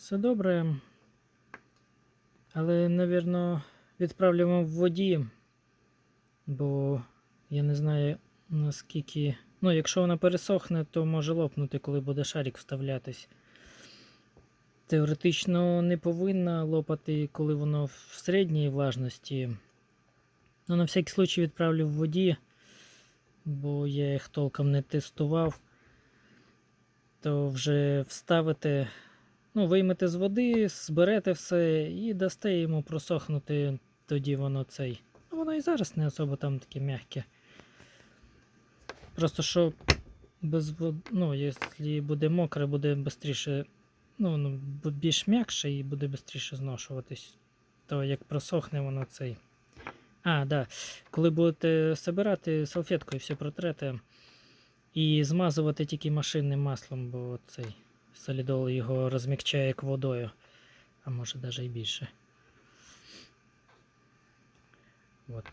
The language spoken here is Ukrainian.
Все добре. Але, напевно, відправляємо в воді, бо я не знаю наскільки. Ну, якщо вона пересохне, то може лопнути, коли буде шарик вставлятись. Теоретично не повинна лопати, коли воно в середній влажності. Ну, на всякий случай відправлю в воді, бо я їх толком не тестував. То вже вставите, ну, виймете з води, зберете все і дасте йому просохнути, тоді воно цей. Ну, воно і зараз не особо там таке м'яке. Просто що без води, ну, якщо буде мокре, буде швидше, ну, більш м'якше і буде швидше зношуватись. То як просохне воно цей. А, да. Коли будете збирати салфеткою все протрете і змазувати тільки машинним маслом, бо цей солідол його розмікчає як водою, а може навіть і більше. От.